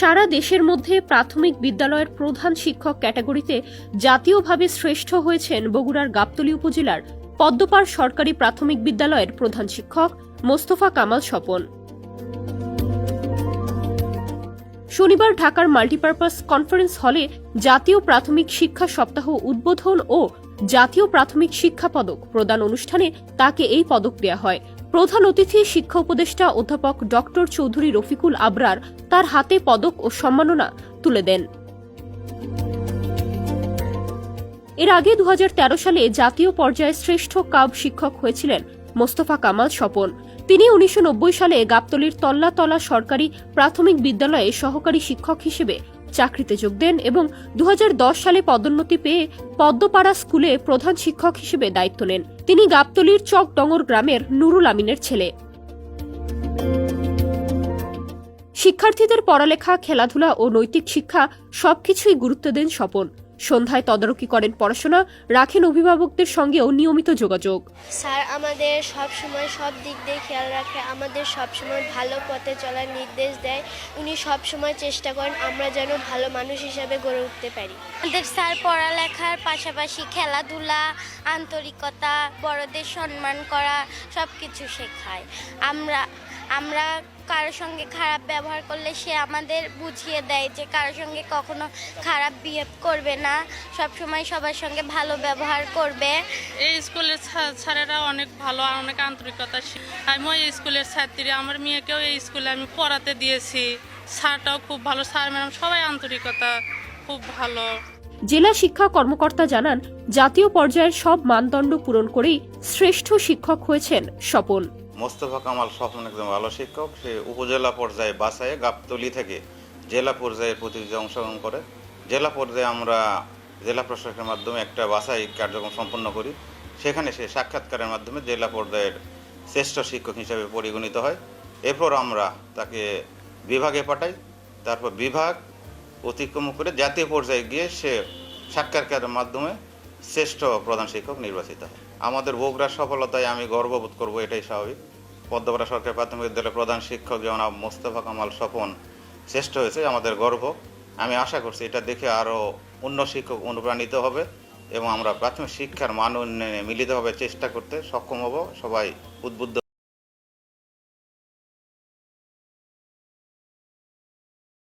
সারা দেশের মধ্যে প্রাথমিক বিদ্যালয়ের প্রধান শিক্ষক ক্যাটাগরিতে জাতীয়ভাবে শ্রেষ্ঠ হয়েছেন বগুড়ার গাবতলী উপজেলার পদ্মপাড় সরকারি প্রাথমিক বিদ্যালয়ের প্রধান শিক্ষক মোস্তফা কামাল স্বপন। শনিবার ঢাকার মাল্টিপারপাস কনফারেন্স হলে জাতীয় প্রাথমিক শিক্ষা সপ্তাহ উদ্বোধন ও জাতীয় প্রাথমিক শিক্ষা পদক প্রদান অনুষ্ঠানে তাকে এই পদক দেওয়া হয়। প্রধান অতিথি শিক্ষা উপদেষ্টা অধ্যাপক ডক্টর চৌধুরী রফিকুল আবরার তার হাতে পদক ও সম্মাননা তুলে দেন। এর আগে দু হাজার তেরো সালে জাতীয় পর্যায়ে শ্রেষ্ঠ কাব শিক্ষক হয়েছিলেন মোস্তফা কামাল স্বপন। তিনি উনিশশো নব্বই সালে গাবতলীর তল্লাতলা সরকারি প্রাথমিক বিদ্যালয়ে সহকারী শিক্ষক হিসেবে চাকরিতে যোগ দেন এবং দু হাজার দশ সালে পদোন্নতি পেয়ে পদ্মপাড়া স্কুলে প্রধান শিক্ষক হিসেবে দায়িত্ব নেন। তিনি গাবতলীর চকডঙ্গর গ্রামের নুরুল আমিনের ছেলে। শিক্ষার্থীদের পড়ালেখা, খেলাধুলা ও নৈতিক শিক্ষা সবকিছুই গুরুত্ব দেন স্বপন। সন্ধ্যায় তদারকি করেন পড়াশোনা রাখেন অভিভাবকদের সঙ্গেও নিয়মিত যোগাযোগ। স্যার আমাদের সব সময় সব দিক দিয়ে খেয়াল রাখে আমাদের সব সময় ভালো পথে চলার নির্দেশ দেয় উনি সব সময় চেষ্টা করেন আমরা যেন ভালো মানুষ হিসাবে গড়ে উঠতে পারি। আমাদের স্যার পড়ালেখার পাশাপাশি খেলাধুলা আন্তরিকতা বড়দের সম্মান করা সব কিছু শেখায়। আমরা আমরা কারোর সঙ্গে খারাপ ব্যবহার করলে সে আমাদের বুঝিয়ে দেয় যে কারোর সঙ্গে কখনো খারাপ বিহেভ করবে না। সব সময় সবার সঙ্গে ভালো ব্যবহার করবে। এই স্কুলের স্যারেরা অনেক ভালো আর অনেক আন্তরিকতা আমিও এই স্কুলের ছাত্রী আমার মেয়েকেও এই স্কুলে আমি পড়াতে দিয়েছি। স্যারটাও খুব ভালো। স্যার ম্যাডাম সবাই আন্তরিকতা খুব ভালো। জেলা শিক্ষা কর্মকর্তা জানান জাতীয় পর্যায়ের সব মানদণ্ড পূরণ করেই শ্রেষ্ঠ শিক্ষক হয়েছেন স্বপন। মোস্তফা কামাল স্বপ্ন একজন ভালো শিক্ষক। সে উপজেলা পর্যায়ে বাসায় গাবতলি থেকে জেলা পর্যায়ে প্রতিযোগিতা অংশগ্রহণ করে। জেলা পর্যায়ে আমরা জেলা প্রশাসনের মাধ্যমে একটা বাসাই কার্যক্রম সম্পন্ন করি। সেখানে সে সাক্ষাৎকারের মাধ্যমে জেলা পর্যায়ের শ্রেষ্ঠ শিক্ষক হিসাবে পরিগণিত হয়। এরপর আমরা তাকে বিভাগে পাঠাই। তারপর বিভাগ অতিক্রম করে জাতীয় পর্যায়ে গিয়ে সে সাক্ষাৎকারের মাধ্যমে শ্রেষ্ঠ প্রধান শিক্ষক নির্বাচিত হয়। আমাদের বগুড়ার সফলতায় আমি গর্ববোধ করব, এটাই স্বাভাবিক। পদ্মপাড়া সরকারি প্রাথমিক বিদ্যালয়ের প্রধান শিক্ষক যেমন মোস্তফা কামাল স্বপন শ্রেষ্ঠ হয়েছে, আমাদের গর্ব। আমি আশা করছি এটা দেখে আরও অন্য শিক্ষক অনুপ্রাণিত হবে এবং আমরা প্রাথমিক শিক্ষার মান উন্নয়নে মিলিতভাবে চেষ্টা করতে সক্ষম হব। সবাই উদ্বুদ্ধ